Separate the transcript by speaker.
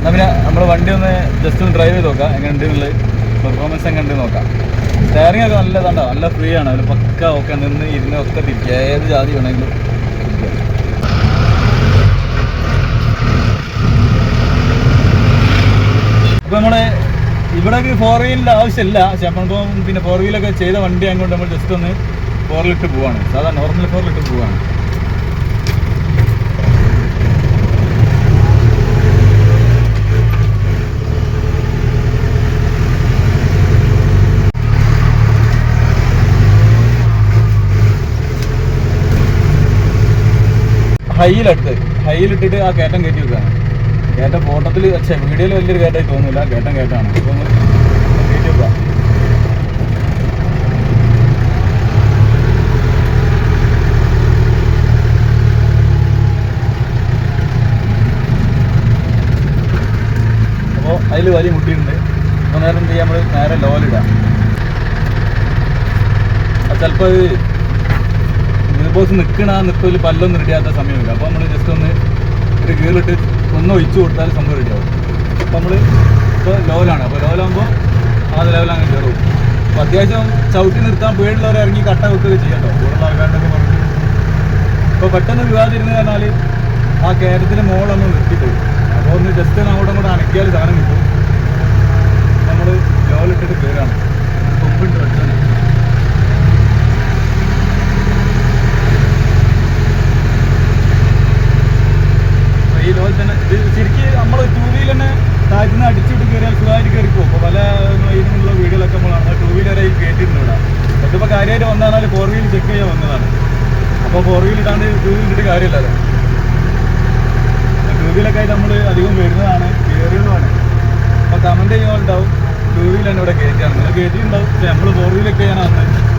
Speaker 1: എന്നാൽ പിന്നെ നമ്മൾ വണ്ടി ഒന്ന് ജസ്റ്റ് ഒന്ന് ഡ്രൈവ് ചെയ്ത് നോക്കാം. എങ്ങനെ ഉണ്ട് എന്നുള്ളത് പെർഫോമൻസ് എങ്ങനെ ഉണ്ട് നോക്കാം. സ്റ്റയറിംഗ് ഒക്കെ നല്ലതാണ്ടോ നല്ല ഫ്രീ ആണ്. അതിൽ പക്ക ഒക്കെ നിന്ന് ഇരുന്ന് ഒക്കെ തിരിക്കുക ഏത് ജാതി വേണമെങ്കിലും. അപ്പോൾ നമ്മൾ ഇവിടെ ഫോർ വീലിന്റെ ആവശ്യമില്ല. പക്ഷെ നമ്മളിപ്പോൾ പിന്നെ ഫോർ വീലൊക്കെ ചെയ്ത വണ്ടി ആയതുകൊണ്ട് നമ്മൾ ജസ്റ്റ് ഒന്ന് ഫോറിലിട്ട് പോവാണ്. സാധാരണ നോർമൽ ഫോറിലിട്ട് പോവാണ്. ഹൈയിലെടുത്ത് ഹൈയിലിട്ടിട്ട് ആ കയറ്റം കയറ്റി വെക്കുകയാണ് കയറ്റം ഫോട്ടത്തിൽ പക്ഷേ വീഡിയോയിൽ വലിയൊരു കയറ്റമായി തോന്നുന്നില്ല കയറ്റം കയറ്റാണ്. അപ്പോൾ ഒന്ന് കയറ്റി വെക്കുക. അപ്പോൾ അതിൽ വലിയ മുട്ടിയിട്ടുണ്ട്. അപ്പോൾ നേരം എന്ത് ചെയ്യാം നമ്മൾ നേരെ ലോലിടാം ചിലപ്പോൾ ബോക്സ് നിൽക്കണ ആ നിൽക്കൽ പല്ലൊന്നും റെഡിയാത്ത സമയമില്ല. അപ്പോൾ നമ്മൾ ജസ്റ്റ് ഒന്ന് ഒരു ഗിയറിട്ട് ഒന്ന് ഒഴിച്ചു കൊടുത്താൽ സംഭവം റെഡിയാവും അപ്പോൾ നമ്മൾ ഇപ്പോൾ ലോലാണ്. അപ്പോൾ ലോലാകുമ്പോൾ ആ ലെവൽ അങ്ങ് കയറും അപ്പോൾ അത്യാവശ്യം ചവിട്ടി നിർത്താൻ പേടിയുള്ളവർ ഇറങ്ങി കട്ട വെക്കുക ചെയ്യാം കൂടുതൽ ആൾക്കാരുടെയൊക്കെ പറഞ്ഞു. ഇപ്പോൾ പെട്ടെന്ന് വിവാദിരുന്ന് പറഞ്ഞാൽ ആ കയറ്റത്തിന്റെ മുകളൊന്ന് നിർത്തിപ്പോയി. അപ്പോൾ ഒന്ന് ജസ്റ്റ് അങ്ങോട്ടും കൂടെ അനക്കിയാൽ സാധനം കിട്ടും. നമ്മൾ ലോലിട്ടിട്ട് കയറാണ് ലോകത്ത് തന്നെ ഇത് ശരിക്കും നമ്മൾ ടൂ വീലർ തന്നെ താഴ്ത്തുന്ന അടിച്ചിട്ട് കയറിയാൽ സുഖമായിട്ട് കയറി പോകും. അപ്പോൾ പല ഇതിനുള്ള വീടുകളൊക്കെ നമ്മൾ നടന്നത് ടൂ വീലറായി കയറ്റിയിരുന്നു ഇവിടെ. ഇതിപ്പോൾ കാര്യമായിട്ട് വന്നാൽ ഫോർ വീൽ ചെക്ക് ചെയ്യാൻ വന്നതാണ്. അപ്പോൾ ഫോർ വീൽ ഇട്ടാണ്ട് ടൂ വീൽ ഇട്ടിട്ട് കാര്യമില്ലല്ലോ. ടൂ വീലൊക്കെ ആയിട്ട് നമ്മൾ അധികം വരുന്നതാണ് കയറിയതുമാണ് അപ്പോൾ കമന്റ് ചെയ്യുന്നുണ്ടാവും ടൂ വീലാണ് ഇവിടെ കയറ്റിയാണ് നിങ്ങൾ കയറ്റിയിട്ടുണ്ടാവും പക്ഷേ നമ്മൾ ഫോർ വീലൊക്കെ ചെയ്യാനാണ് വന്നത്.